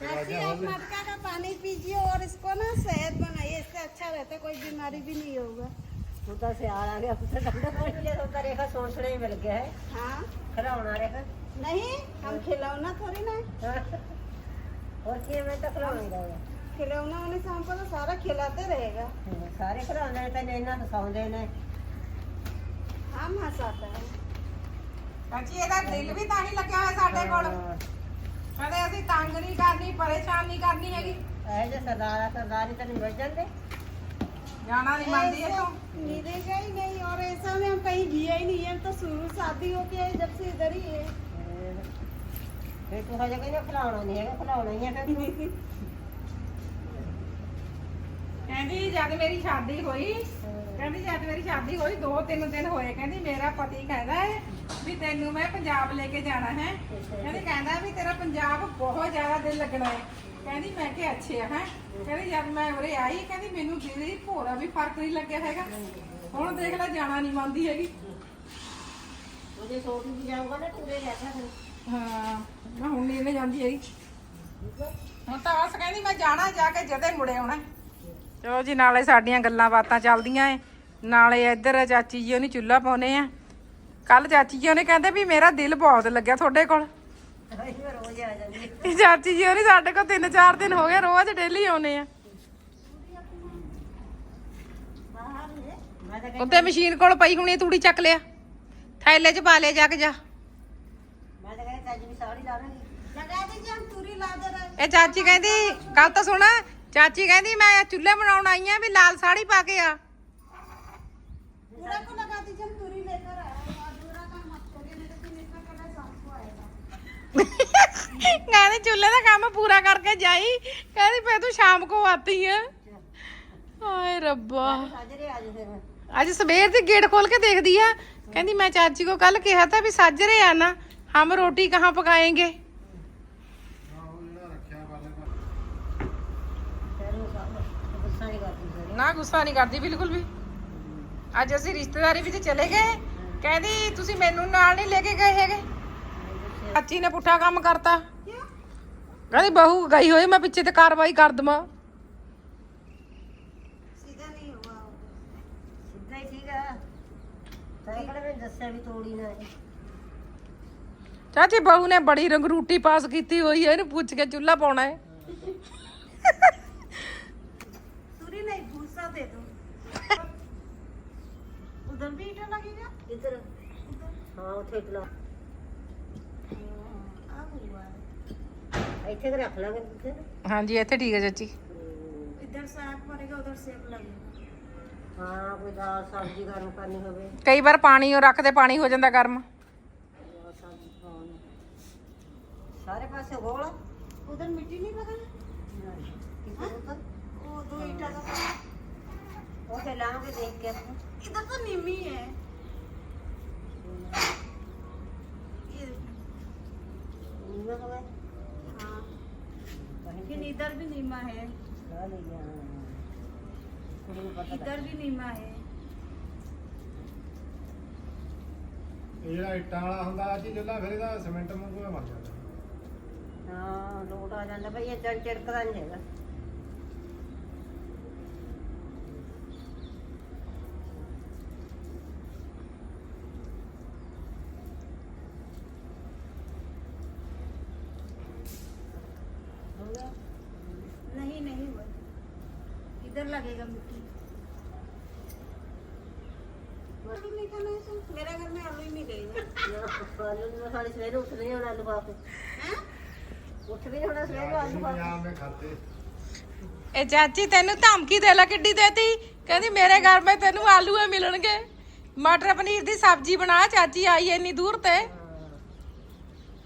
चाची आप मटका का पानी पीजिए और इसको ना सेहत बनाइए इससे अच्छा रहता है कोई बीमारी भी नहीं होगा ਹੁਣ ਤਾਂ ਸਿਆਲ ਆ ਗਿਆ ਪੁੱਤ ਠੰਡਾ ਪਾਣੀ ਜਦੋਂ ਤਾਂ ਰੇਖਾ ਸੋਚਣਾ ਹੀ ਮਿਲ ਗਿਆ ਹੈ हाँ ਖਰਾਉਣਾ ਰੇਖਾ नहीं हम खिलौना थोड़ी ना ਹੋਰ ਕੀ ਮੈਂ ਤਾਂ ਖਰਾਉਣਾ ਹੈ खिलौना होने से हमको तो सारा खिलाते रहेगा ਸਾਰੇ ਖਰਾਉਂਦੇ ਨੇ ਤੈਨੂੰ ਇਹਨਾਂ ਹਸਾਉਂਦੇ ਨੇ हम हंसाता है ਚਾਚੀ ਇਹਦਾ ਦਿਲ ਵੀ ਤਾਂ ਹੀ ਲੱਗਿਆ ਹੋਇਆ ਸਾਡੇ ਕੋਲ ਕਦੇ ਅਸੀਂ ਤੰਗ ਨਹੀਂ ਕਰਨੀ ਪਰੇਸ਼ਾਨ ਨਹੀਂ ਕਰਨੀ ਹੈਗੀ ਇਹ ਜੇ ਸਰਦਾਰ ਆ, ਸਰਦਾਰੀ ਤੈਨੂੰ ਮਿਲ ਜਾਂਦੇ ਜਾਣਾ ਨਹੀਂ ਮੰਨਦੀ ਇਹ ਤੋਂ मिलेगा ही नहीं और ऐसा में हम कहीं जिया ही नहीं है हम तो शुरू शादी होके आए जब से इधर ही है ਫੇਰ ਤੂੰ ਹਜੇ ਕਹਿੰਦਾ ਖਿਲਾਉਣਾ ਨਹੀਂ ਹੈਗਾ ਖਿਲਾਉਣਾ ਹੀ ਹੈ ਫਿਰ ਤੂੰ। ਕਹਿੰਦੀ ਜਦ ਮੇਰੀ ਸ਼ਾਦੀ ਹੋਈ ਕਹਿੰਦੀ ਜਦ ਮੇਰੀ ਸ਼ਾਦੀ ਹੋਈ ਦੋ ਤਿੰਨ ਦਿਨ ਹੋਏ ਕਹਿੰਦੀ ਮੇਰਾ ਪਤੀ ਕਹਿੰਦਾ ਹੈ ਵੀ ਤੈਨੂੰ ਮੈਂ ਪੰਜਾਬ ਲੈ ਕੇ ਜਾਣਾ ਹੈ। ਕਹਿੰਦੀ ਕਹਿੰਦਾ ਵੀ ਤੇਰਾ ਪੰਜਾਬ ਬਹੁਤ ਜ਼ਿਆਦਾ ਦਿਲ ਲੱਗਣਾ ਹੈ। ਕਹਿੰਦੀ ਮੈਂ ਕਿ ਅੱਛਾ ਹੈ। ਕਹਿੰਦੀ ਜਦ ਮੈਂ ਉਰੇ ਆਈ ਕਹਿੰਦੀ ਮੈਨੂੰ ਦੀਦੀ ਭੋਰਾ ਵੀ ਫ਼ਰਕ ਨਹੀਂ ਲੱਗਿਆ ਹੈਗਾ। ਹੁਣ ਦੇਖ ਲੈ ਜਾਣਾ ਨਹੀਂ ਮੰਨਦੀ ਹੈਗੀ। ਉਹਦੇ ਸੋਚ ਵੀ ਜਾਊਗਾ ਨਾ ਤੂਰੇ ਰਹਿਣਾ ਫਿਰ। ਹਾਂ ਮੈਂ ਹੁਣ ਨਹੀਂ ਇਹਨੇ ਜਾਂਦੀ ਹੈਗੀ। ਹੁਣ ਤਾਂ ਬਸ ਕਹਿੰਦੀ ਮੈਂ ਜਾਣਾ ਜਾ ਕੇ ਜਦੇ ਮੁੜੇ ਆਉਣਾ। ਚਲੋ ਜੀ ਨਾਲੇ ਸਾਡੀਆਂ ਗੱਲਾਂ ਬਾਤਾਂ ਚੱਲਦੀਆਂ ਏ ਨਾਲੇ ਇੱਧਰ ਚਾਚੀ ਜੀ ਉਹਨੇ ਚੁੱਲ੍ਹਾ ਪਾਉਨੇ ਆ। ਕੱਲ ਚਾਚੀ ਜੀ ਉਹਨੇ ਕਹਿੰਦੇ ਵੀ ਮੇਰਾ ਦਿਲ ਬਹੁਤ ਲੱਗਿਆ ਤੁਹਾਡੇ ਕੋਲ। ਇਹ ਚਾਚੀ ਜੀ ਉਹਨੇ ਸਾਡੇ ਕੋਲ 3-4 ਦਿਨ ਹੋ ਗਏ, ਰੋਜ਼ ਡੇਲੀ ਆਉਨੇ ਆ। ਉੱਤੇ ਮਸ਼ੀਨ ਕੋਲ ਪਈ ਹੁਣੀ ਤੂੜੀ ਚੱਕ ਲਿਆ। ਥੈਲੇ 'ਚ ਪਾ ਲਿਆ ਜਾ ਕੇ ਜਾ। ਚਾਚੀ ਇਹ ਚਾਚੀ ਕਹਿੰਦੀ ਕੱਲ ਤਾਂ ਸੁਣ। ਚਾਚੀ ਕਹਿੰਦੀ, ਮੈਂ ਚੁੱਲ੍ਹੇ ਬਣਾਉਣ ਆਈ ਆ ਵੀ ਲਾਲ ਸਾੜੀ ਪਾ ਕੇ ਆ। ਪੂਰਾ ਕੋ ਕਹਿੰਦੀ ਚੁੱਲ੍ਹੇ ਦਾ ਕੰਮ ਪੂਰਾ ਕਰਕੇ ਜਾਈ। ਕਹਿੰਦੀ ਫੇ ਤੂੰ ਸ਼ਾਮ ਕੋ ਆਤੀ ਹੈ ਹਾਏ ਰੱਬਾ। ਆ ਅੱਜ ਸਵੇਰ ਦੇ ਗੇਟ ਖੋਲ ਕੇ ਦੇਖਦੀ ਆ। ਕਹਿੰਦੀ ਮੈਂ ਚਾਚੀ ਕੋ ਕੱਲ ਕਿਹਾ ਤਾਂ ਵੀ ਸਾਜਰੇ ਆ ਨਾ, ਹਮ ਰੋਟੀ ਕਹਾਂ ਪਕਾਏਂਗੇ? ਗੁੱਸਾ ਨਹੀਂ ਕਰਦੀ ਨਾ ਗੁੱਸਾ ਨਹੀਂ ਕਰਦੀ ਬਿਲਕੁਲ ਵੀ। ਅੱਜ ਅਸੀਂ ਰਿਸ਼ਤੇਦਾਰੀ ਵਿੱਚ ਚਲੇ ਗਏ। ਕਹਿੰਦੀ ਤੁਸੀਂ ਮੈਨੂੰ ਨਾਲ ਨਹੀਂ ਲੈ ਕੇ ਗਏ ਹੈਗੇ। ਚਾਚੀ ਨੇ ਪੁੱਠਾ ਕੰਮ ਕਰਤਾ क्यों ਕਹਿੰਦੀ ਬਹੂ ਗਈ ਹੋਈ ਮੈਂ ਪਿੱਛੇ ਤੇ ਕਾਰਵਾਈ ਕਰ ਦਵਾਂ सीधा नहीं हुआ होगा। ਸਿੱਧਾ ਹੀ ਠੀਕ ਆ ਤੈਨੂੰ ਕਿਹੜਾ ਮੈਂ ਦੱਸਿਆ ਵੀ ਤੋੜੀ ਨਾ ਇਹ। ਚਾਚੀ ਬਹੂ ਨੇ ਬੜੀ ਰੰਗਰੂਟੀ ਪਾਸ ਕੀਤੀ ਹੋਈ ਹੈ ਇਹਨੂੰ ਪੁੱਛ ਕੇ ਚੁੱਲ੍ਹਾ ਪਾਉਣਾ ਹੈ तुरी नहीं भूसा दे दो उधर भी ईटा लगेगा ਕਿੱਧਰ ਹਾਂ ਉੱਥੇ ਇਤਲਾ अब हुआ है ਇੱਥੇ ਤੇ ਰੱਖ ਲਾਂਗੇ ਇੱਥੇ ਹਾਂਜੀ ਇੱਥੇ ਠੀਕ ਹੈ ਚਾਚੀ इधर से आग पड़ेगा उधर सेक लगेगा ਹਾਂ ਕੋਈ ਦਾਲ ਸਬਜ਼ੀ ਗਰਮ ਕਰਨੀ ਹੋਵੇ ਕਈ ਵਾਰ ਪਾਣੀ ਉਹ ਰੱਖਦੇ ਪਾਣੀ ਹੋ ਜਾਂਦਾ ਗਰਮ ਦਾਲ ਸਬਜ਼ੀ ਖਾਣੀ ਸਾਰੇ ਪਾਸੇ ਗੋਲ उधर मिट्टी नहीं लगाना ਕਿੱਥੇ ਉੱਧਰ? वो दो ईटा का ਉੱਥੇ ਲਾਵਾਂਗੇ ਦੇਖ ਕੇ ਆਪਾਂ। इधर तो नीमी है ਨੀਵਾਂ ਹੋਵੇ हाँ ਕਹੀਂ फिर इधर भी नीमा है ਲਾ ਲਈ ਗਿਆ ਕੁੜੀ ਨੂੰ ਪਤਾ इधर भी नीमा है ਇਹ ਜਿਹੜਾ ਇੱਟਾਂ ਵਾਲਾ ਹੁੰਦਾ ਜੀ ਜੁੱਲਾ ਫਿਰ ਇਹਦਾ ਸਿਮੈਂਟ ਵਾਂਗੂ ਹੀ ਮਰ ਜਾਂਦਾ ਹਾਂ ਲੋਟ ਆ ਜਾਂਦਾ ਭਈ ਇਹ ਚੜ ਚੜਕਦਾ ਨਹੀਂ ਹੈਗਾ इधर लगेगा मिट्टी आलू नहीं खाना है सर? मेरे घर में आलू ही मिलेगा ਨਾ, ਆਲੂ ਨੂੰ ਸਾਡੇ ਸਵੇਰੇ ਉੱਠਦੇ ਨਹੀਂ ਹੁਣ ਆਲੂ ਖਾ ਕੇ हैं? ਉੱਠ ਵੀ ਨਹੀਂ ਹੋਣਾ ਸਵੇਰੇ ਆਲੂ ਖਾ ਕੇ ਪੰਜਾਬ में खाते ਇਹ ਚਾਚੀ ਤੈਨੂੰ ਧਮਕੀ ਦੇ ਲਾ ਕਿੱਡੀ ਦੇਤੀ ਕਹਿੰਦੀ ਮੇਰੇ ਘਰ ਮੈਂ ਤੈਨੂੰ ਆਲੂ ਹੀ ਮਿਲਣਗੇ ਮਟਰ ਪਨੀਰ ਦੀ ਸਬਜ਼ੀ ਬਣਾ ਚਾਚੀ ਆਈ ਐ ਇੰਨੀ ਦੂਰ ਤੇ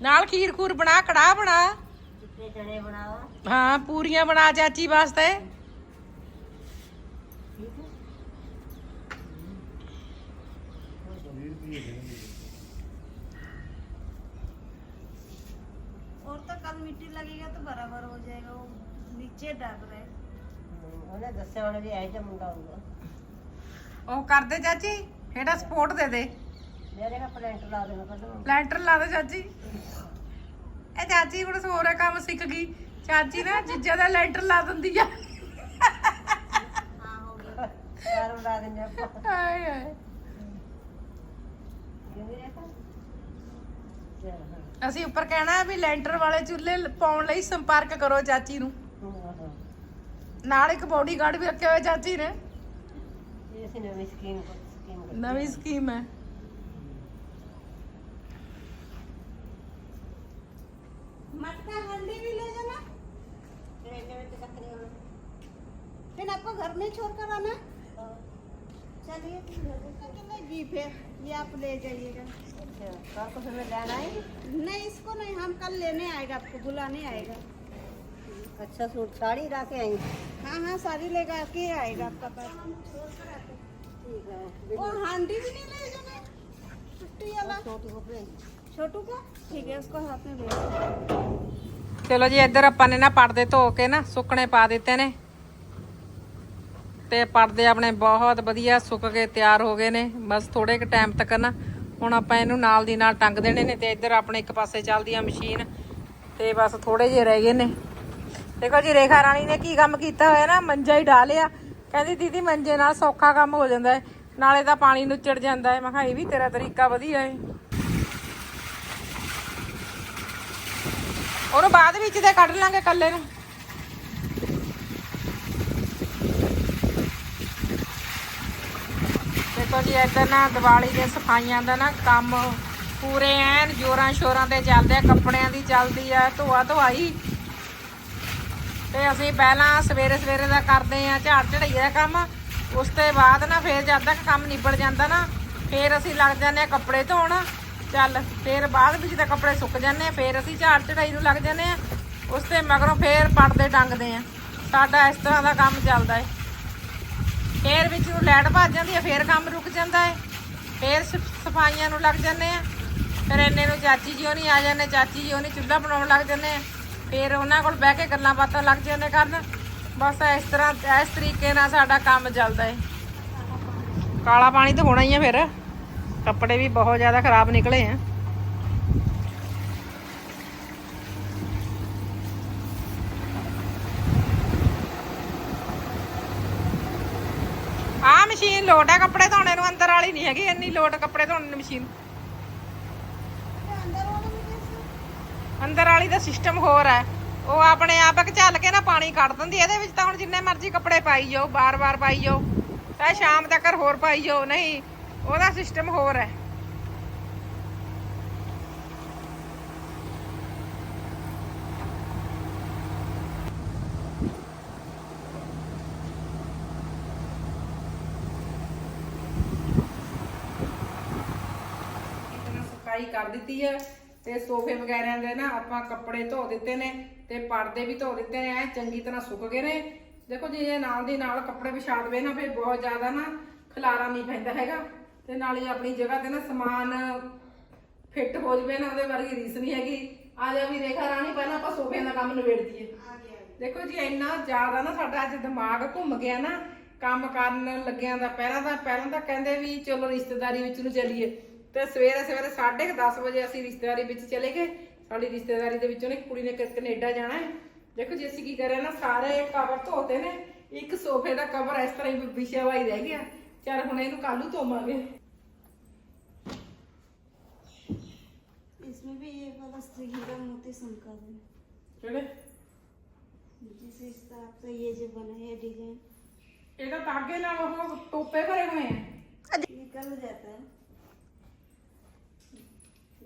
ਨਾਲ ਖੀਰ ਖੂਰ ਬਣਾ ਕੜਾਹ ਬਣਾ ਚਿੱਟੇ ਚਣੇ ਬਣਾਵਾ ਹਾਂ ਪੂਰੀਆਂ ਬਣਾ ਚਾਚੀ ਵਾਸਤੇ और तो कल मिट्टी लगेगा तो बराबर हो जाएगा वो नीचे दब रहे ਉਹਨੇ ਦੱਸਿਆ ਉਹਨੇ ਵੀ ਇਹ ਜਿਹਾ ਮੁੰਡਾ ਹੋਊਗਾ ਉਹ ਕਰਦੇ ਚਾਚੀ ਇਹਦਾ ਸਪੋਰਟ ਦੇ ਦੇ ਮੇਰੇ ਨਾਲ ਪਲੈਂਟ ਲਾ ਦੇਣਾ ਪਹਿਲਾਂ ਲੈਂਟਰ ਲਾ ਦੇ ਚਾਚੀ ਇਹ ਚਾਚੀ ਹੁਣ ਹੋਰ ਕੰਮ ਸਿੱਖ ਗਈ ਚਾਚੀ ਨਾ ਜੀਜਾ ਦਾ ਲੈਂਟਰ ਲਾ ਦਿੰਦੀ ਆ ਹਾਂ ਹੋ ਗਿਆ ਯਾਰ ਉਡਾ ਦਿੰਦੇ ਆਪਾਂ ਹਾਏ ਹਾਏ ਕਿਵੇਂ ਰਹਿਤਾ ਚਲ ਹਾਂ ਅਸੀਂ ਉੱਪਰ ਕਹਿਣਾ ਵੀ ਲੈਂਟਰ ਵਾਲੇ ਚੁੱਲ੍ਹੇ ਲ- ਪਾਉਣ ਲਈ ਸੰਪਰਕ ਕਰੋ ਚਾਚੀ ਨੂੰ ਹਾਂ, ਹਾਂ। ਨਾਲ ਇੱਕ ਬਾਡੀਗਾਰਡ ਵੀ ਰੱਖਿਆ ਹੋਇਆ ਚਾਚੀ ਨੇ ਇਹ ਅਸੀਂ ਨਵੀਂ ਸਕੀਮ ਸਕੀਮ ਕਰ ਨਵੀਂ ਸਕੀਮ ਹੈ मटका हल्दी भी ले जाना ट्रेन में तो तकरी होना फिर आपको घर में छोड़ कर आना चलिए ये आप ले जाइएगा। अच्छा, तो लेना है? नहीं इसको नहीं हम कल लेने आएगा आपको बुलाने आएगा। अच्छा सूट साड़ी ला के आएँगे? हाँ हाँ साड़ी लेगा के आएगा आपका पास। ठीक है वो हांडी भी नहीं ले जाना? छोटू को ठीक है उसको हाथ में चलो जी इधर अपने ना पड़दे धो के ना सुकने पा देते ने ਤੇ ਪਰਦੇ ਆਪਣੇ ਬਹੁਤ ਵਧੀਆ, ਸੁੱਕ ਕੇ ਤਿਆਰ ਹੋ ਗਏ ਨੇ। ਬਸ ਥੋੜੇ ਕੁ ਟਾਈਮ ਤੱਕ ਨਾ, ਹੁਣ ਆਪਾਂ ਇਹਨੂੰ ਨਾਲ ਦੀ ਨਾਲ ਟੰਗ ਦੇਣੇ ਨੇ ਤੇ ਇੱਧਰ ਆਪਣੇ ਇੱਕ ਪਾਸੇ ਚੱਲਦੀ ਆ ਮਸ਼ੀਨ ਤੇ ਬਸ ਥੋੜੇ ਜਿਹੇ ਰਹਿ ਗਏ ਨੇ। ਦੇਖੋ ਜੀ, ਰੇਖਾ ਰਾਣੀ ਨੇ ਕੀ ਕੰਮ ਕੀਤਾ ਹੋਇਆ ਨਾ, ਮੰਜਾ ਹੀ ਡਾਲਿਆ ਕਹਿੰਦੀ, ਦੀਦੀ, ਮੰਜੇ ਨਾਲ ਸੌਖਾ ਕੰਮ ਹੋ ਜਾਂਦਾ ਹੈ। ਨਾਲੇ ਤਾਂ ਪਾਣੀ ਨੁੱਚੜ ਜਾਂਦਾ ਹੈ। ਮੈਂ ਕਿਹਾ, ਇਹ ਵੀ ਤੇਰਾ ਤਰੀਕਾ ਵਧੀਆ ਹੈ। ਉਹਨੂੰ ਬਾਅਦ ਵਿੱਚ ਤੇ ਕੱਢ ਲਾਂਗੇ ਕੱਲੇ ਨੂੰ। ਦੇਖੋ ਜੀ, ਇੱਧਰ ਨਾ ਦੀਵਾਲੀ ਦੇ ਸਫਾਈਆਂ ਦਾ ਨਾ ਕੰਮ ਪੂਰੇ ਐਨ ਜੋਰਾਂ ਸ਼ੋਰਾਂ ਤੇ ਚੱਲਦੇ ਆ, ਕੱਪੜਿਆਂ ਦੀ ਚੱਲਦੀ ਆ, ਧੋਆ ਧੋਆਈ। ਤੇ ਅਸੀਂ ਪਹਿਲਾਂ ਸਵੇਰੇ ਸਵੇਰੇ ਦਾ ਕਰਦੇ ਆ, ਝਾੜ ਝੜਾਈ ਦਾ ਕੰਮ। ਉਸ ਤੋਂ ਬਾਅਦ ਨਾ ਫੇਰ ਜਦ ਤੱਕ ਕੰਮ ਨਿਬੜ ਜਾਂਦਾ ਨਾ, ਫੇਰ ਅਸੀਂ ਲੱਗ ਜਾਂਦੇ ਆ ਕੱਪੜੇ ਧੋਣ। ਚੱਲ, ਫੇਰ ਬਾਅਦ ਵਿੱਚ ਤਾਂ ਕੱਪੜੇ ਸੁੱਕ ਜਾਂਦੇ ਆ, ਫੇਰ ਅਸੀਂ ਝਾੜ ਝੜਾਈ ਨੂੰ ਲੱਗ ਜਾਂਦੇ ਆ। ਉਸ ਤੇ ਮਗਰੋਂ ਫੇਰ ਪੜਦੇ ਟੰਗਦੇ ਆ। ਸਾਡਾ ਇਸ ਤਰ੍ਹਾਂ ਦਾ ਕੰਮ ਚੱਲਦਾ ਹੈ ਫੇਰ ਵਿੱਚ ਨੂੰ ਲਾਈਟ ਭੱਜ ਜਾਂਦੀ ਹੈ, ਫੇਰ ਕੰਮ ਰੁਕ ਜਾਂਦਾ ਹੈ। ਫੇਰ ਸ- ਸਫਾਈਆਂ ਨੂੰ ਲੱਗ ਜਾਂਦੇ ਆ। ਫਿਰ ਇੰਨੇ ਨੂੰ ਚਾਚੀ ਜੀ ਨਹੀਂ ਆ ਜਾਂਦੇ, ਚਾਚੀ ਜੀ ਨਹੀਂ ਚੁੱਲ੍ਹਾ ਬਣਾਉਣ ਲੱਗ ਜਾਂਦੇ ਆ। ਫਿਰ ਉਹਨਾਂ ਕੋਲ ਬਹਿ ਕੇ ਗੱਲਾਂ ਬਾਤਾਂ ਲੱਗ ਜਾਂਦੇ ਕਰਨ। ਬਸ ਇਸ ਤਰ੍ਹਾਂ, ਇਸ ਤਰੀਕੇ ਨਾਲ ਸਾਡਾ ਕੰਮ ਚੱਲਦਾ ਹੈ। ਕਾਲਾ ਪਾਣੀ ਤਾਂ ਹੋਣਾ ਹੀ ਆ ਫਿਰ। ਕੱਪੜੇ ਵੀ ਬਹੁਤ ਜ਼ਿਆਦਾ ਖਰਾਬ ਨਿਕਲੇ ਆ। ਲੋਟ ਹੈ ਕੱਪੜੇ ਧੋਣੇ ਨੂੰ, ਅੰਦਰ ਵਾਲੀ ਨਹੀਂ ਹੈਗੀ ਇੰਨੀ ਲੋਟ ਕੱਪੜੇ ਧੋਣ ਨੂੰ ਮਸ਼ੀਨ। ਅੰਦਰ ਵਾਲੀ ਦਾ ਸਿਸਟਮ ਹੋਰ ਹੈ ਉਹ ਆਪਣੇ ਆਪ ਚੱਲ ਕੇ ਨਾ ਪਾਣੀ ਕੱਢ ਦਿੰਦੀ, ਇਹਦੇ ਵਿੱਚ ਤਾਂ ਹੁਣ ਜਿੰਨੇ ਮਰਜ਼ੀ ਕੱਪੜੇ ਪਾਈ ਜਾਓ ਬਾਰ-ਬਾਰ ਪਾਈ ਜਾਓ ਤਾਂ ਸ਼ਾਮ ਤੱਕ ਹੋਰ ਪਾਈ ਜਾਓ, ਨਹੀਂ, ਉਹਦਾ ਸਿਸਟਮ ਹੋਰ ਹੈ ਕਰ ਦਿੱਤੀ ਹੈ ਤੇ ਸੋਫੇ ਵਗੈਰਿਆਂ ਦੇ ਨਾ ਆਪਾਂ ਕੱਪੜੇ ਧੋ ਦਿੱਤੇ ਨੇ ਤੇ ਪਰਦੇ ਵੀ ਧੋ ਦਿੱਤੇ ਨੇ, ਐ ਚੰਗੀ ਤਰ੍ਹਾਂ ਸੁੱਕ ਗਏ ਨੇ। ਦੇਖੋ ਜੀ, ਇਹ ਨਾਲ ਦੀ ਨਾਲ ਕੱਪੜੇ ਵਿਛਾ ਦਵੇ ਨਾ ਫੇ ਬਹੁਤ ਜ਼ਿਆਦਾ ਨਾ ਖਲਾਰਾ ਨਹੀਂ ਪੈਂਦਾ ਹੈਗਾ। ਤੇ ਨਾਲ ਹੀ ਆਪਣੀ ਜਗ੍ਹਾ ਤੇ ਨਾ ਸਮਾਨ ਫਿੱਟ ਹੋ ਜਵੇ ਨਾ, ਉਹਦੇ ਵਰਗੀ ਰੀਸ ਨਹੀਂ ਹੈਗੀ। ਆ ਜਾ ਵੀ ਰੇਖਾ ਰਾਣੀ, ਪਹਿਲਾਂ ਆਪਾਂ ਸੋਫਿਆਂ ਦਾ ਕੰਮ ਨਿਬੇੜ ਦਈਏ। ਦੇਖੋ ਜੀ, ਇੰਨਾ ਜ਼ਿਆਦਾ ਨਾ ਸਾਡਾ ਅੱਜ ਦਿਮਾਗ ਘੁੰਮ ਗਿਆ ਨਾ, ਕੰਮ ਕਰਨ ਲੱਗਿਆਂ ਦਾ, ਪਹਿਲਾਂ ਤਾਂ ਪਹਿਲਾਂ ਤਾਂ ਕਹਿੰਦੇ ਵੀ ਚਲੋ ਰਿਸ਼ਤੇਦਾਰੀ ਵਿੱਚ ਨੂੰ ਚੱਲੀਏ। ਤੇ ਸਵੇਰੇ ਸਵੇਰੇ 10:30 ਵਜੇ ਅਸੀਂ ਰਿਸ਼ਤੇਦਾਰੀ ਵਿੱਚ ਚਲੇ ਗਏ ਸਾਡੀ ਰਿਸ਼ਤੇਦਾਰੀ ਦੇ ਵਿੱਚੋਂ ਨੇ ਇੱਕ ਕੁੜੀ ਨੇ ਕ- ਕੈਨੇਡਾ ਜਾਣਾ ਹੈ ਦੇਖੋ ਜੀ ਅਸੀਂ ਕੀ ਕਰਿਆ ਨਾ ਸਾਰੇ ਕਵਰ ਧੋਤੇ ਨੇ ਇੱਕ ਸੋਫੇ ਦਾ ਕਵਰ ਇਸ ਤਰ੍ਹਾਂ ਹੀ ਵਿਛਿਆ ਹੋਇਆ ਹੀ ਰਹਿ ਗਿਆ ਚੱਲ ਹੁਣ ਇਹਨੂੰ ਕੱਲ੍ਹ ਨੂੰ ਧੋਵਾਂਗੇ इसमें भी ये वाला हीरा मोती शंकर है ਕਿਹੜੇ जिस हिसाब से ये जो बना है डिजाइन ਇਹਦਾ ਤਾਗੇ ਨਾਲ ਉਹ ਟੋਪੇ ਭਰੇ ਹੋਏ ਆ निकल जाता है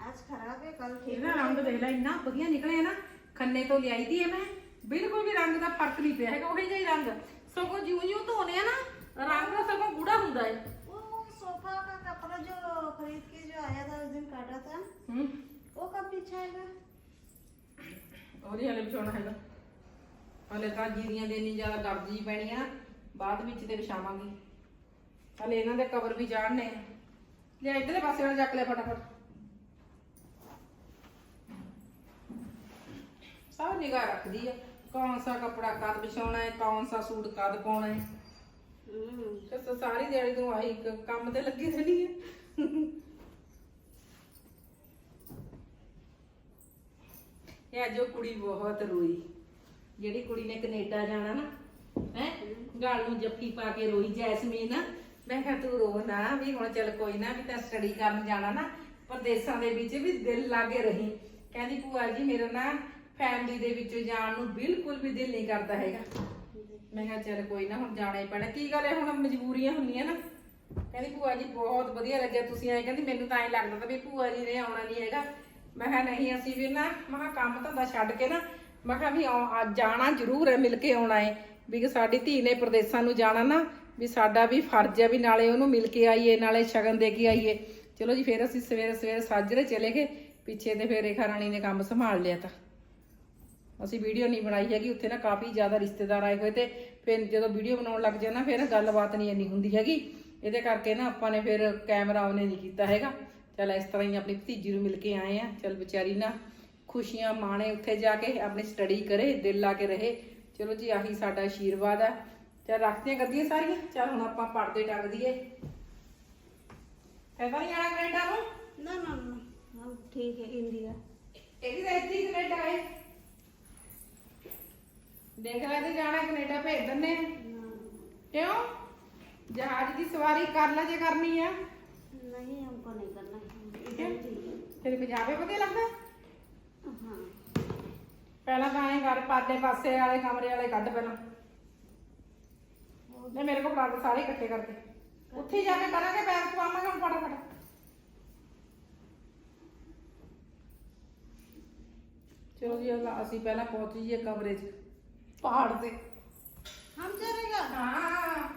आज खराब है कल ठीक ਇਹਦਾ ਰੰਗ ਦੇਖ ਲੈ ਇੰਨਾ ਵਧੀਆ ਨਿਕਲਿਆ ਨਾ ਖੰਨੇ ਤੋਂ ਲਿਆਈ ਦੀ ਹੈ ਮੈਂ ਬਿਲਕੁਲ ਵੀ ਰੰਗ ਦਾ ਫਰਕ ਨਹੀਂ ਪਿਆ ਹੈਗਾ ਉਹੀ ਜਿਹਾ ਹੀ ਰੰਗ ਸਗੋਂ ਜਿਉਂ ਜਿਉਂ ਧੋਨੇ ਆ ਨਾ ਰੰਗ ਸਗੋਂ ਗੂੜਾ ਹੁੰਦਾ ਹੈ वो सोफा का कपड़ा जो खरीद के जो आया था उस दिन काटा था ਹੂੰ वो कब बिछाएगा ਉਹਦੀ ਹਲੇ ਵਿਛਾਉਣਾ ਹੈਗਾ ਹਲੇ ਤਾਂ ਜੀਰੀਆਂ ਦੇ ਇੰਨੀ ਜ਼ਿਆਦਾ ਗਰਦ ਜੀ ਪੈਣੀ ਆ ਨਾ ਬਾਅਦ ਵਿੱਚ ਤੇ ਵਿਛਾਵਾਂਗੇ ਹਲੇ ਇਹਨਾਂ ਦੇ ਕਵਰ ਵੀ ਚਾੜਨੇ ਆ ਲੈ ਇਧਰਲੇ ਪਾਸੇ ਵਾਲਾ ਚੱਕ ਲੈ ਫਟਾਫਟ ਸਭ ਨਿਗਾਹ ਰੱਖਦੀ ਆ। ਕੌਣ ਸਾ ਕਪੜਾ ਕਦ ਵਿਛਾਉਣਾ ਹੈ, ਕੌਣ ਸਾ ਸੂਟ ਕਦ ਪਾਉਣਾ ਹੈ। ਹੂੰ ਤੇ ਸਾਰੀ ਦਿਹਾੜੀ ਤੂੰ ਆਹੀ ਕ- ਕੰਮ ਤੇ ਲੱਗੀ ਰਹਿੰਦੀ ਹੈ ਇਹ ਅੱਜ ਉਹ ਕੁੜੀ ਬਹੁਤ ਰੋਈ। ਜਿਹੜੀ ਕੁੜੀ ਨੇ ਕੈਨੇਡਾ ਜਾਣਾ ਨਾ, ਹੈ, ਗਾਲ ਨੂੰ ਜੱਫੀ ਪਾ ਕੇ ਰੋਈ ਜੈਸਮੀਨ। ਮੈਂ ਕਿਹਾ ਤੂੰ ਰੋ ਨਾ, ਵੀ ਹੁਣ ਚੱਲ ਕੋਈ ਨਾ, ਵੀ ਤਾਂ ਸਟੱਡੀ ਕਰਨ ਜਾਣਾ ਨਾ। ਪਰਦੇਸਾਂ ਦੇ ਵਿੱਚ ਵੀ ਦਿਲ ਲਾਗੇ ਰਹੀ। ਕਹਿੰਦੀ, ਭੂਆ ਜੀ, ਮੇਰਾ ਨਾ ਫੈਮਿਲੀ ਦੇ ਵਿੱਚ ਜਾਣ ਨੂੰ ਬਿਲਕੁਲ ਵੀ ਦਿਲ ਨਹੀਂ ਕਰਦਾ ਹੈਗਾ। ਮੈਂ ਕਿਹਾ ਚੱਲ ਕੋਈ ਨਾ, ਹੁਣ ਜਾਣਾ ਹੀ ਪੈਣਾ। ਕੀ ਗੱਲ ਹੈ, ਹੁਣ ਮਜਬੂਰੀਆਂ ਹੁੰਦੀਆਂ ਨਾ। ਕਹਿੰਦੀ, ਭੂਆ ਜੀ, ਬਹੁਤ ਵਧੀਆ ਲੱਗਿਆ ਤੁਸੀਂ ਆਏ। ਕਹਿੰਦੀ, ਮੈਨੂੰ ਤਾਂ ਐਂ ਲੱਗਦਾ ਤਾਂ ਵੀ ਭੂਆ ਜੀ ਨੇ ਆਉਣਾ ਨਹੀਂ ਹੈਗਾ। ਮੈਂ ਕਿਹਾ, ਨਹੀਂ, ਅਸੀਂ ਵੀ ਨਾ, ਮੈਂ ਕਿਹਾ, ਕੰਮ ਧੰਦਾ ਛੱਡ ਕੇ ਨਾ, ਮੈਂ ਕਿਹਾ, ਵੀ ਆਉ- ਅੱਜ ਜਾਣਾ ਜ਼ਰੂਰ ਹੈ, ਮਿਲ ਕੇ ਆਉਣਾ ਹੈ। ਵੀ ਕਿ ਸਾਡੀ ਧੀ ਨੇ ਪ੍ਰਦੇਸਾਂ ਨੂੰ ਜਾਣਾ ਨਾ, ਵੀ ਸਾਡਾ ਵੀ ਫਰਜ਼ ਹੈ ਵੀ ਨਾਲੇ ਉਹਨੂੰ ਮਿਲ ਕੇ ਆਈਏ, ਨਾਲੇ ਸ਼ਗਨ ਦੇ ਕੇ ਆਈਏ। ਚਲੋ ਜੀ, ਫਿਰ ਅਸੀਂ ਸਵੇਰੇ ਸਵੇਰੇ ਸਾਜਰੇ ਚਲੇ ਗਏ। ਪਿੱਛੇ ਤੇ ਫਿਰ ਰੇਖਾ ਰਾਣੀ ਨੇ ਕੰਮ ਸੰਭਾਲ ਲਿਆ ਤਾਂ। ਅਸੀਂ ਵੀਡੀਓ ਨਹੀਂ ਬਣਾਈ ਹੈਗੀ ਉੱਥੇ ਨਾ ਕਾਫੀ ਜ਼ਿਆਦਾ ਰਿਸ਼ਤੇਦਾਰ ਆਏ ਹੋਏ ਤੇ ਫਿਰ ਜਦੋਂ ਵੀਡੀਓ ਬਣਾਉਣ ਲੱਗ ਨਾ ਫਿਰ ਗੱਲਬਾਤ ਨਹੀਂ ਇੰਨੀ ਹੁੰਦੀ ਹੈਗੀ। ਇਹਦੇ ਕਰਕੇ ਨਾ ਆਪਾਂ ਨੇ ਫਿਰ ਕੈਮਰਾ ਉਹਨੇ ਨਹੀਂ ਕੀਤਾ ਹੈਗਾ। ਚਲ ਇਸ ਤਰ੍ਹਾਂ ਹੀ ਆਪਣੀ ਭਤੀਜੀ ਨੂੰ ਮਿਲ ਕੇ ਆਏ ਆ। ਚਲ ਵਿਚਾਰੀ ਨਾ ਖੁਸ਼ੀਆਂ ਮਾਣੇ ਉੱਥੇ ਜਾ ਕੇ ਆਪਣੀ ਸਟੱਡੀ ਕਰੇ ਦਿਲ ਲਾ ਕੇ ਰਹੇ। ਚਲੋ ਜੀ ਆਹੀ ਸਾਡਾ ਆਸ਼ੀਰਵਾਦ ਆ। ਚਲ ਰੱਖਦੇ ਗੱਦੀਆਂ ਸਾਰੀਆਂ। ਚਲ ਹੁਣ ਆਪਾਂ ਪਰਦੇ ਟੰਗ ਦਈਏ। ਫੇਰ ਨਹੀਂ ਆਣਾ ਕੈਨੇਡਾ ਨੂੰ ਨਾ ਨਾ। ਨਾ ਠੀਕ ਹੈ ਇੰਡੀਆ। ਇਹ ਵੀ ਤਾਂ ਇੱਥੇ ਹੀ ਕੈਨੇਡਾ ਹੈ। ਦੇਖ ਲੈ ਤੇ ਜਾਣਾ ਕੈਨੇਡਾ ਭੇਜ ਦਿੰਨੇ ਆ। ਕਿਉਂ ਜਹਾਜ਼ ਦੀ ਸਵਾਰੀ ਕਰ ਲੈ ਜੇ ਕਰਨੀ ਆ नहीं हमको नहीं करना है इधर ठीक है ਤੇਰੇ ਪੰਜਾਬੇ ਵਧੀਆ ਲੱਗਦਾ हाँ ਪਹਿਲਾਂ ਤਾਂ ਐਂ ਕਰ ਪਾਲੇ ਪਾਸੇ ਵਾਲੇ ਕਮਰੇ ਵਾਲੇ ਕੱਢ ਪਹਿਲਾਂ ਨੇ ਮੇਰੇ ਕੋਲ ਪਰਾਂਦੇ ਸਾਰੇ ਇਕੱਠੇ ਕਰਕੇ ਉੱਥੇ ਹੀ ਜਾ ਕੇ ਕਰਾਂਗੇ ਬੈਗ ਪਵਾਵਾਂਗੇ ਹੁਣ ਫਟਾਫਟ ਚਲੋ ਜੀ ਅਗਲਾ ਅਸੀਂ ਪਹਿਲਾਂ ਪਹੁੰਚ ਜਾਈਏ ਕਮਰੇ 'ਚ ਪਹਾੜ ਤੇ हम चलेगा ਹਾਂ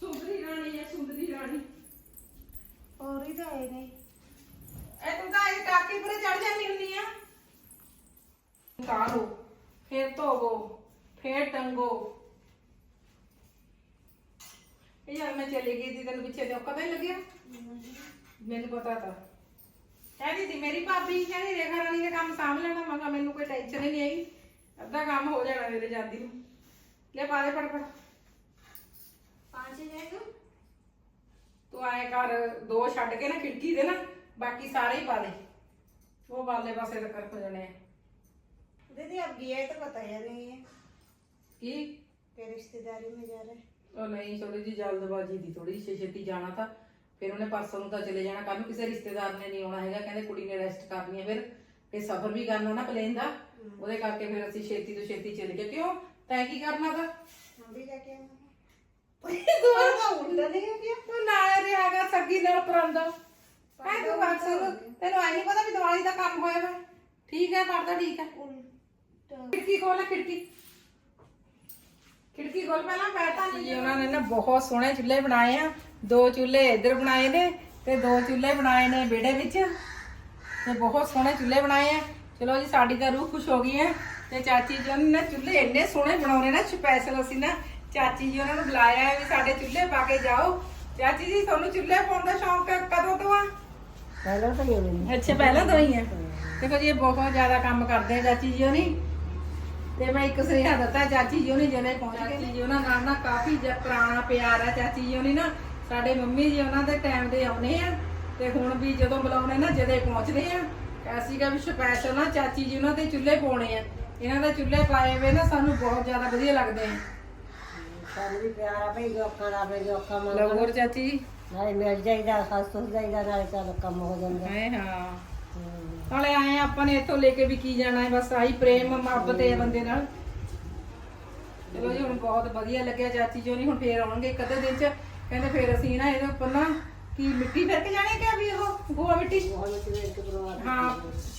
ਸੁੰਦਰੀ ਰਾਣੀ ਹੈ ਸੁੰਦਰੀ ਰਾਣੀ और इधर है नहीं ਇਹ ਤੂੰ ਤਾਂ ਇਹ ਕਾਕੀ ਪਰੇ ਚੜ ਜਾਂਦੀ ਹੁੰਦੀ ਆ ਕਾਲੋ ਫੇਰ ਧੋਵੋ ਫੇਰ ਟੰਗੋ ਇਹ ਯਾਰ ਮੈਂ ਚਲੀ ਗਈ ਸੀ ਤੈਨੂੰ ਪਿੱਛੇ ਧੋਖਾ ਤਾਂ ਨਹੀਂ ਲੱਗਿਆ ਮੈਨੂੰ ਪਤਾ ਤਾਂ ਕਹਿੰਦੀ ਸੀ ਮੇਰੀ ਭਾਬੀ ਕਹਿੰਦੀ ਰੇਖਾ ਰਾਣੀ ਦਾ ਕੰਮ ਸਾਂਭ ਲੈਣਾ ਮੈਂ ਕਿਹਾ ਮੈਨੂੰ ਕੋਈ ਟੈਨਸ਼ਨ ਹੀ ਨਹੀਂ ਹੈਗੀ ਅੱਧਾ ਕੰਮ ਹੋ ਜਾਣਾ ਮੇਰੇ ਜਾਂਦੀ ਨੂੰ ਲੈ ਪਾ ਦੇ ਫਟਾਫਟ पाँच ही जाएगा ਤੂੰ ਐ ਕਰ ਦੋ ਛੱਡ ਕੇ ਨਾ ਖਿੜਕੀ ਦੇ ਨਾ ਬਾਕੀ ਸਾਰੇ ਹੀ ਪਾ ਦੇ ਉਹ ਬਾਲੇ ਪਾਸੇ ਤੱਕ ਹੋ ਜਾਣੇ ਆ दीदी अब गया है तो बताया नहीं है ਕੀ कि रिश्तेदारी में जा रहे हैं ਉਹ ਨਹੀਂ ਥੋੜੀ ਜੀ ਜਲਦਬਾਜ਼ੀ ਦੀ ਥੋੜੀ ਜਿਹੀ ਛੇਤੀ ਜਾਣਾ ਤਾਂ ਫਿਰ ਉਹਨੇ ਪਰਸੋਂ ਨੂੰ ਤਾਂ ਚਲੇ ਜਾਣਾ ਕੱਲ ਨੂੰ ਕਿਸੇ ਰਿਸ਼ਤੇਦਾਰ ਨੇ ਨਹੀਂ ਆਉਣਾ ਹੈਗਾ ਕਹਿੰਦੇ ਕੁੜੀ ਨੇ ਰੈਸਟ ਕਰਨੀ ਹੈ ਫਿਰ ਫਿਰ ਸਫ਼ਰ ਵੀ ਕਰਨਾ ਨਾ ਪਲੇਨ ਦਾ ਉਹਦੇ ਕਰਕੇ ਫਿਰ ਅਸੀਂ ਛੇਤੀ ਤੋਂ ਛੇਤੀ ਚੱਲ ਗਏ। ਕਿਉਂ? ਤੈਂ ਕੀ ਕਰਨਾ ਤਾਂ? ਮੰਮੀ ਲੈ ਕੇ ਆਵਾਂਗੇ ਦੂਰ। ਦਾ ਹੁੰਦਾ ਨਹੀਂ ਕਿ ਤੂੰ ਨਾਲ ਰਿਹਾਗਾ ਸੱਗੀ ਨਾਲ ਪਰਾਂਦਾ। ਦਾ ਖਿੜਕੀ ਖੋਲ ਪਹਿਲਾਂ ਬੈਠਾ ਨਾ ਬਹੁਤ ਸੋਹਣੇ ਚੁੱਲ੍ਹੇ ਬਣਾਏ ਆ। ਦੋ ਚੁੱਲ੍ਹੇ ਇੱਧਰ ਬਣਾਏ ਨੇ ਤੇ ਦੋ ਚੁੱਲ੍ਹੇ ਬਣਾਏ ਨੇ ਵਿਹੜੇ ਵਿੱਚ। ਤੇ ਬਹੁਤ ਸੋਹਣੇ ਚੁੱਲ੍ਹੇ ਬਣਾਏ ਆ। ਚਲੋ ਜੀ ਸਾਡੀ ਤਾਂ ਰੂਹ ਖੁਸ਼ ਹੋ ਗਈ ਹੈ ਤੇ ਚਾਚੀ ਜੀ ਉਹਨਾਂ ਨੇ ਚੁੱਲ੍ਹੇ ਇੰਨੇ ਸੋਹਣੇ ਬਣਾਉਣੇ ਨਾ ਸਪੈਸ਼ਲ ਅਸੀਂ ਨਾ ਚਾਚੀ ਜੀ ਉਹਨਾਂ ਨੂੰ ਬੁਲਾਇਆ ਹੈ ਵੀ ਸਾਡੇ ਚੁੱਲ੍ਹੇ ਪਾ ਕੇ ਜਾਓ। ਚਾਚੀ ਜੀ ਤੁਹਾਨੂੰ ਚੁੱਲ੍ਹੇ ਪਾਉਣ ਦਾ ਸ਼ੌਂਕ ਕਦੋਂ ਤੋਂ ਆ? ਪਹਿਲਾਂ ਤਾਂ ਨਹੀਂ। ਅੱਛਾ ਪਹਿਲਾਂ ਤੋਂ ਹੀ ਹੈ। ਦੇਖੋ ਜੀ ਇਹ ਬਹੁਤ ਜ਼ਿਆਦਾ ਕੰਮ ਕਰਦੇ ਆ ਚਾਚੀ ਜੀ ਹੋਣੀ। ਤੇ ਮੈਂ ਇੱਕ ਸੁਨੇਹਾ ਦਿੱਤਾ ਚਾਚੀ ਜੀ ਹੋਣੀ ਜਦੋਂ ਪਹੁੰਚ ਗਏ ਚਾਚੀ ਜੀ ਉਹਨਾਂ ਨਾਲ ਨਾ ਕਾਫੀ ਪੁਰਾਣਾ ਪਿਆਰ ਆ ਚਾਚੀ ਜੀ ਹੋਣੀ ਨਾ। ਸਾਡੇ ਮੰਮੀ ਜੀ ਉਹਨਾਂ ਦੇ ਟਾਈਮ ਦੇ ਆਉਨੇ ਆ। ਤੇ ਹੁਣ ਵੀ ਜਦੋਂ ਬੁਲਾਉਣੇ ਨਾ ਜਦੇ ਪਹੁੰਚਦੇ ਆ। ਕਾ ਵੀ ਸਪੈਸ਼ਲ ਨਾ ਚਾਚੀ ਜੀ ਉਹਨਾਂ ਦੇ ਚੁੱਲ੍ਹੇ ਪਾਉਣੇ ਆ। ਇਹਨਾਂ ਦੇ ਚੁੱਲ੍ਹੇ ਪਾਏ ਹੋਏ ਨਾ ਸਾਨੂੰ ਬਹੁਤ ਜ਼ਿਆਦਾ ਵਧੀਆ ਲੱਗਦੇ ਆ। ਸਾਨੂੰ ਵੀ ਪਿਆਰ ਆ ਭਈ ਜੋਕਾਂ ਦਾ ਆਪਣੇ ਜੋਕਾਂ ਮੰਗ ਲਓ ਹੋਰ ਚਾਚੀ ਜੀ। ਨਾਲੇ ਮਿਲ ਜਾਈਦਾ ਸੱਸ ਸੁਸ ਜਾਈਦਾ ਨਾਲੇ ਚੱਲ ਕੰਮ ਹੋ ਜਾਂਦਾ। ਹੈ ਹਾਂ। ਹਮ। ਨਾਲੇ ਆਏ ਆ ਆਪਾਂ ਨੇ ਇੱਥੋਂ ਲੈ ਕੇ ਵੀ ਕੀ ਜਾਣਾ ਹੈ ਬਸ ਆਹੀ ਪ੍ਰੇਮ ਮੁਹੱਬਤ ਹੈ। ਬੰਦੇ ਨਾਲ। ਚਲੋ ਜੀ ਹੁਣ ਬਹੁਤ ਵਧੀਆ ਲੱਗਿਆ ਚਾਚੀ ਜੀ ਹੋਣੀ ਹੁਣ ਫੇਰ ਆਉਣਗੇ ਇੱਕ ਅੱਧੇ ਦਿਨ ਚ। ਕਹਿੰਦੇ ਫੇਰ ਅਸੀਂ ਨਾ ਇਹਦੇ ਉੱਪਰ ਨਾ ਕੀ ਮਿੱਟੀ ਫਿਰਕ ਜਾਣੀ ਕਿ ਵੀ ਉਹ? ਗੋਆ ਮਿੱਟੀ? ਹਾਂ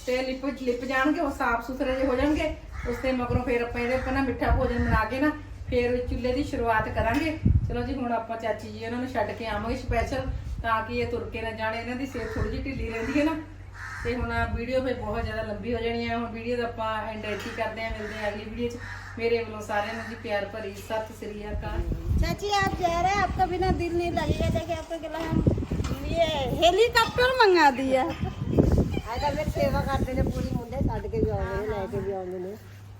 ਤੇ ਲਿਪ ਲਿਪ ਜਾਣਗੇ ਉਹ ਸਾਫ਼ ਸੁਥਰੇ ਜੇ ਹੋ ਜਾਣਗੇ। ਉਸ ਤੇ ਮਗਰੋਂ ਫਿਰ ਆਪਾਂ ਇਹਦੇ ਪਹਿਲਾਂ ਮਿੱਠਾ ਭੋਜਨ ਬਣਾ ਕੇ ਨਾ ਫਿਰ ਚੁੱਲ੍ਹੇ ਦੀ ਸ਼ੁਰੂਆਤ ਕਰਾਂਗੇ। ਚਲੋ ਜੀ ਹੁਣ ਆਪਾਂ ਚਾਚੀ ਜੀ ਉਹਨਾਂ ਨੂੰ ਛੱਡ ਕੇ ਆਵਾਂਗੇ ਸਪੈਸ਼ਲ ਤਾਂ ਕਿ ਇਹ ਤੁਰ ਕੇ ਨਾ ਜਾਣ ਇਹਨਾਂ ਦੀ ਸਿਹਤ ਥੋੜੀ ਜਿਹੀ ਢਿੱਲੀ ਰਹਿੰਦੀ ਹੈ ਨਾ। ਤੇ ਹੁਣ ਵੀਡੀਓ ਫੇਰ ਬਹੁਤ ਜ਼ਿਆਦਾ ਲੰਬੀ ਹੋ ਜਾਣੀ ਹੈ। ਹੁਣ ਵੀਡੀਓ ਦਾ ਆਪਾਂ ਐਂਡ ਇੱਥੇ ਕਰਦੇ ਹਾਂ ਮਿਲਦੇ ਹਾਂ ਅਗਲੀ ਵੀਡੀਓ 'ਚ। ਮੇਰੇ ਵੱਲੋਂ ਸਾਰਿਆਂ ਨੂੰ ਜੀ ਪਿਆਰ ਭਰੀ ਸਤਿ ਸ੍ਰੀ ਅਕਾਲ। ਚਾਚੀ ਆਪ ਜਾ ਰਹੇ ਆਪਕਾ ਬਿਨਾ ਦਿਲ ਨਹੀਂ ਲੱਗੇਗਾ ਜਾ ਕੇ ਆਪਕਾ ਕਿਲਾ ਹਮ ਹੈਲੀਕਾਪਟਰ ਮੰਗਾ ਦਿਆ ਅੱਜ ਮੇਰੇ ਸੇਵਾ ਕਰਦੇ ਨੇ, ਪੂਰੀ ਮੁੰਡੇ ਛੱਡ ਕੇ ਵੀ ਆਉਂਦੇ ਨੇ, ਲੈ ਕੇ ਵੀ ਆਉਂਦੇ ਨੇ।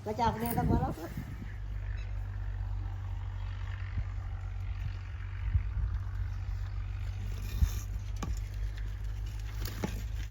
ਮੈਂ ਚਾਪਨੇ ਤਾਂ ਪਰਾਂ